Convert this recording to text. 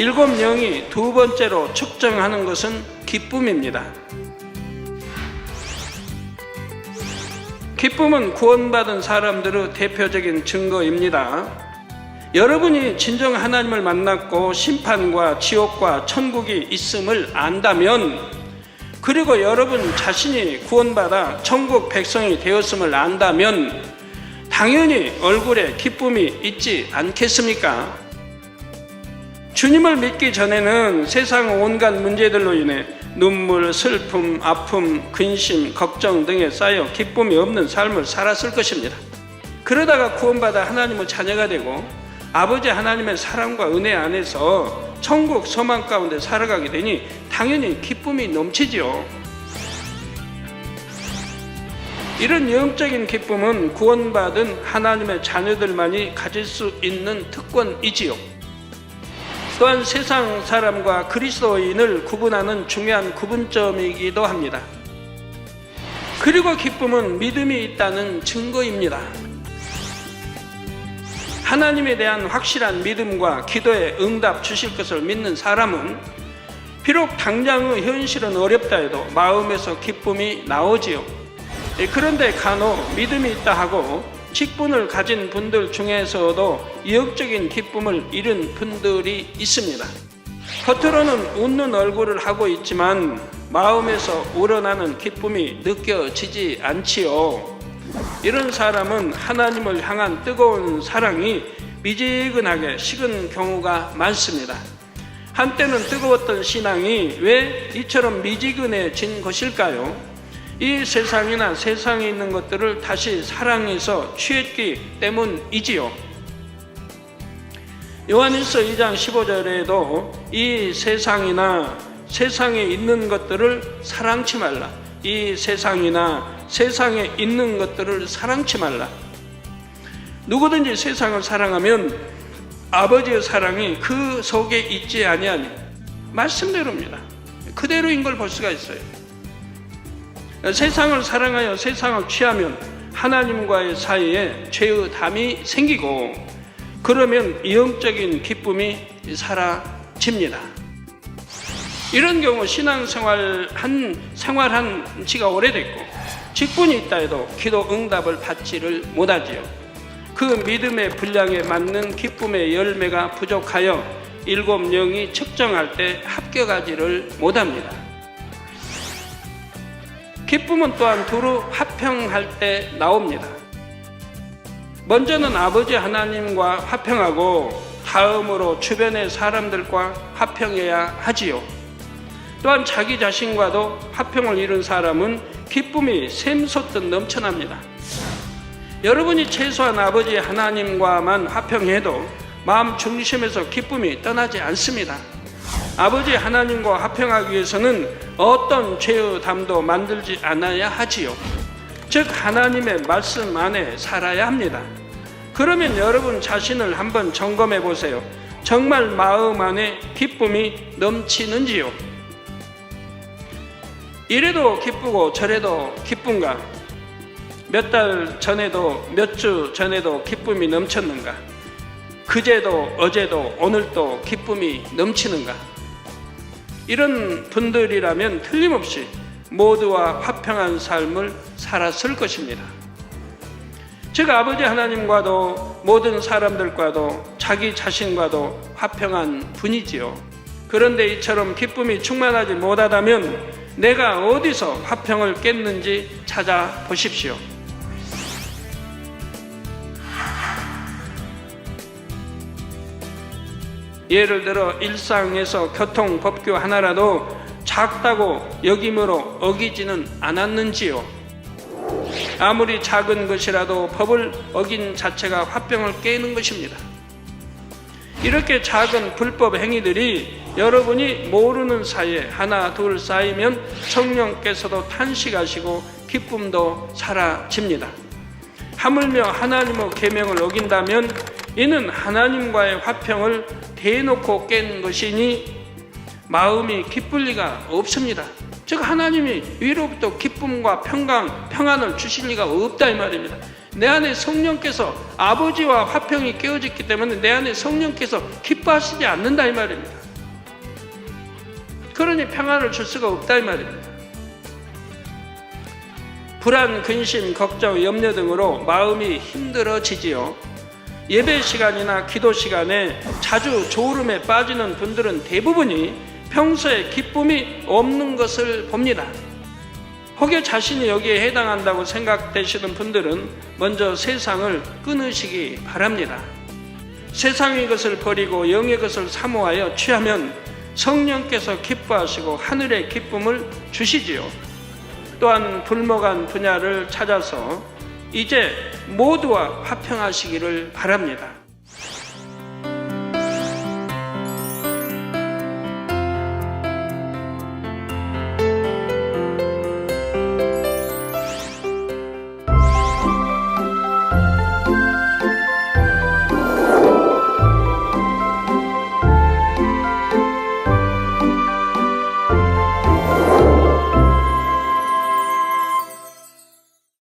일곱 영이 두 번째로 측정하는 것은 기쁨입니다. 기쁨은 구원받은 사람들의 대표적인 증거입니다. 여러분이 진정 하나님을 만났고 심판과 지옥과 천국이 있음을 안다면 그리고 여러분 자신이 구원받아 천국 백성이 되었음을 안다면 당연히 얼굴에 기쁨이 있지 않겠습니까? 주님을 믿기 전에는 세상 온갖 문제들로 인해 눈물, 슬픔, 아픔, 근심, 걱정 등에 쌓여 기쁨이 없는 삶을 살았을 것입니다. 그러다가 구원받아 하나님의 자녀가 되고 아버지 하나님의 사랑과 은혜 안에서 천국 소망 가운데 살아가게 되니 당연히 기쁨이 넘치지요. 이런 영적인 기쁨은 구원받은 하나님의 자녀들만이 가질 수 있는 특권이지요. 또한 세상 사람과 그리스도인을 구분하는 중요한 구분점이기도 합니다. 그리고 기쁨은 믿음이 있다는 증거입니다. 하나님에 대한 확실한 믿음과 기도에 응답 주실 것을 믿는 사람은 비록 당장의 현실은 어렵다 해도 마음에서 기쁨이 나오지요. 예, 그런데 간혹 믿음이 있다 하고 직분을 가진 분들 중에서도 영적인 기쁨을 잃은 분들이 있습니다. 겉으로는 웃는 얼굴을 하고 있지만 마음에서 우러나는 기쁨이 느껴지지 않지요. 이런 사람은 하나님을 향한 뜨거운 사랑이 미지근하게 식은 경우가 많습니다. 한때는 뜨거웠던 신앙이 왜 이처럼 미지근해진 것일까요? 이 세상이나 세상에 있는 것들을 다시 사랑해서 취했기 때문이지요. 요한일서 2장 15절에도 이 세상이나 세상에 있는 것들을 사랑치 말라. 이 세상이나 세상에 있는 것들을 사랑치 말라. 누구든지 세상을 사랑하면 아버지의 사랑이 그 속에 있지 아니하니 말씀대로입니다. 그대로인 걸 볼 수가 있어요. 세상을 사랑하여 세상을 취하면 하나님과의 사이에 죄의 담이 생기고 그러면 영적인 기쁨이 사라집니다. 이런 경우 신앙생활 한 생활한 지가 오래됐고 직분이 있다 해도 기도 응답을 받지를 못하지요. 그 믿음의 분량에 맞는 기쁨의 열매가 부족하여 일곱 영이 측정할 때 합격하지를 못합니다. 기쁨은 또한 두루 화평할 때 나옵니다. 먼저는 아버지 하나님과 화평하고 다음으로 주변의 사람들과 화평해야 하지요. 또한 자기 자신과도 화평을 이룬 사람은 기쁨이 샘솟듯 넘쳐납니다. 여러분이 최소한 아버지 하나님과만 화평해도 마음 중심에서 기쁨이 떠나지 않습니다. 아버지 하나님과 화평하기 위해서는 어떤 죄의 담도 만들지 않아야 하지요. 즉 하나님의 말씀 안에 살아야 합니다. 그러면 여러분 자신을 한번 점검해 보세요. 정말 마음 안에 기쁨이 넘치는지요? 이래도 기쁘고 저래도 기쁜가? 몇 달 전에도 몇 주 전에도 기쁨이 넘쳤는가? 그제도 어제도 오늘도 기쁨이 넘치는가? 이런 분들이라면 틀림없이 모두와 화평한 삶을 살았을 것입니다. 즉 아버지 하나님과도 모든 사람들과도 자기 자신과도 화평한 분이지요. 그런데 이처럼 기쁨이 충만하지 못하다면 내가 어디서 화평을 깼는지 찾아보십시오. 예를 들어 일상에서 교통 법규 하나라도 작다고 여김으로 어기지는 않았는지요. 아무리 작은 것이라도 법을 어긴 자체가 화병을 깨는 것입니다. 이렇게 작은 불법 행위들이 여러분이 모르는 사이에 하나 둘 쌓이면 성령께서도 탄식하시고 기쁨도 사라집니다. 하물며 하나님의 계명을 어긴다면 이는 하나님과의 화평을 대놓고 깬 것이니 마음이 기쁠 리가 없습니다. 즉 하나님이 위로부터 기쁨과 평강, 평안을 주실 리가 없다 이 말입니다. 내 안에 성령께서 아버지와 화평이 깨어졌기 때문에 내 안에 성령께서 기뻐하시지 않는다 이 말입니다. 그러니 평안을 줄 수가 없다 이 말입니다. 불안, 근심, 걱정, 염려 등으로 마음이 힘들어지지요. 예배 시간이나 기도 시간에 자주 졸음에 빠지는 분들은 대부분이 평소에 기쁨이 없는 것을 봅니다. 혹여 자신이 여기에 해당한다고 생각되시는 분들은 먼저 세상을 끊으시기 바랍니다. 세상의 것을 버리고 영의 것을 사모하여 취하면 성령께서 기뻐하시고 하늘의 기쁨을 주시지요. 또한 불목한 분야를 찾아서 이제 모두와 화평하시기를 바랍니다.